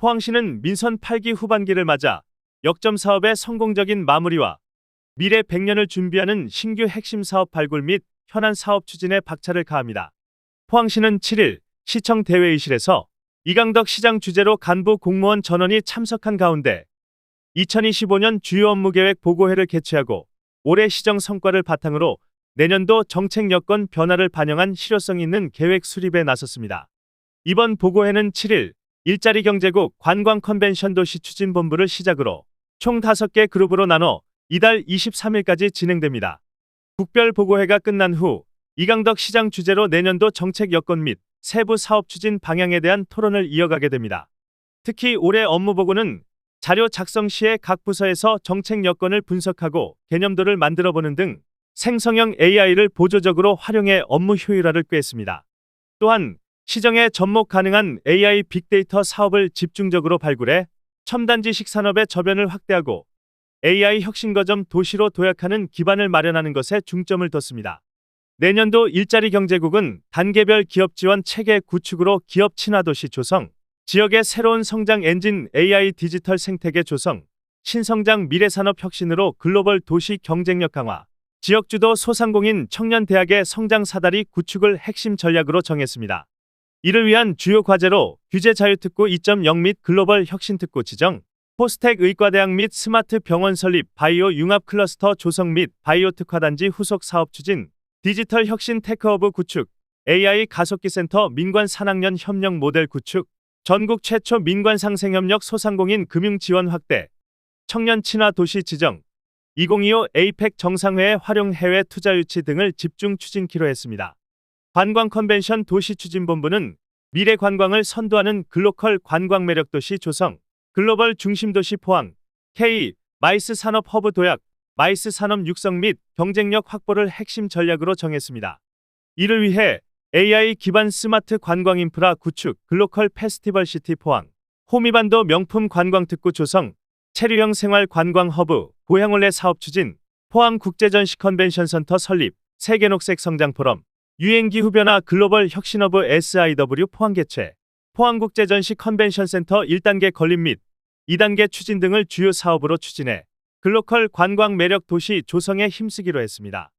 포항시는 민선 8기 후반기를 맞아 역점 사업의 성공적인 마무리와 미래 100년을 준비하는 신규 핵심 사업 발굴 및 현안 사업 추진에 박차를 가합니다. 포항시는 7일 시청 대회의실에서 이강덕 시장 주재로 간부 공무원 전원이 참석한 가운데 2025년 주요 업무 계획 보고회를 개최하고 올해 시정 성과를 바탕으로 내년도 정책 여건 변화를 반영한 실효성 있는 계획 수립에 나섰습니다. 이번 보고회는 7일 일자리 경제국 관광 컨벤션 도시 추진본부를 시작으로 총 5개 그룹으로 나눠 이달 23일까지 진행됩니다. 국별 보고회가 끝난 후 이강덕 시장 주재로 내년도 정책 여건 및 세부 사업 추진 방향에 대한 토론을 이어가게 됩니다. 특히 올해 업무 보고는 자료 작성 시에 각 부서에서 정책 여건을 분석하고 개념도를 만들어 보는 등 생성형 AI를 보조적으로 활용해 업무 효율화를 꾀했습니다. 또한 시정에 접목 가능한 AI 빅데이터 사업을 집중적으로 발굴해 첨단 지식 산업의 저변을 확대하고 AI 혁신 거점 도시로 도약하는 기반을 마련하는 것에 중점을 뒀습니다. 내년도 일자리 경제국은 단계별 기업 지원 체계 구축으로 기업 친화 도시 조성, 지역의 새로운 성장 엔진 AI 디지털 생태계 조성, 신성장 미래산업 혁신으로 글로벌 도시 경쟁력 강화, 지역주도 소상공인 청년 대학의 성장 사다리 구축을 핵심 전략으로 정했습니다. 이를 위한 주요 과제로 규제 자유특구 2.0 및 글로벌 혁신특구 지정, 포스텍 의과대학 및 스마트 병원 설립, 바이오 융합 클러스터 조성 및 바이오 특화단지 후속 사업 추진, 디지털 혁신 테크허브 구축, AI 가속기 센터 민관 산학년 협력 모델 구축, 전국 최초 민관 상생협력 소상공인 금융 지원 확대, 청년 친화 도시 지정, 2025 에이펙 정상회의 활용 해외 투자 유치 등을 집중 추진키로 했습니다. 관광 컨벤션 도시 추진본부는 미래 관광을 선도하는 글로컬 관광 매력 도시 조성, 글로벌 중심 도시 포항, K, 마이스 산업 허브 도약, 마이스 산업 육성 및 경쟁력 확보를 핵심 전략으로 정했습니다. 이를 위해 AI 기반 스마트 관광 인프라 구축, 글로컬 페스티벌 시티 포항, 호미반도 명품 관광 특구 조성, 체류형 생활 관광 허브, 고향올레 사업 추진, 포항 국제전시 컨벤션 센터 설립, 세계 녹색 성장 포럼, 유행기후 변화 글로벌 혁신허브 SIW 포항 개최, 포항국제전시 컨벤션 센터 1단계 건립 및 2단계 추진 등을 주요 사업으로 추진해 글로컬 관광 매력 도시 조성에 힘쓰기로 했습니다.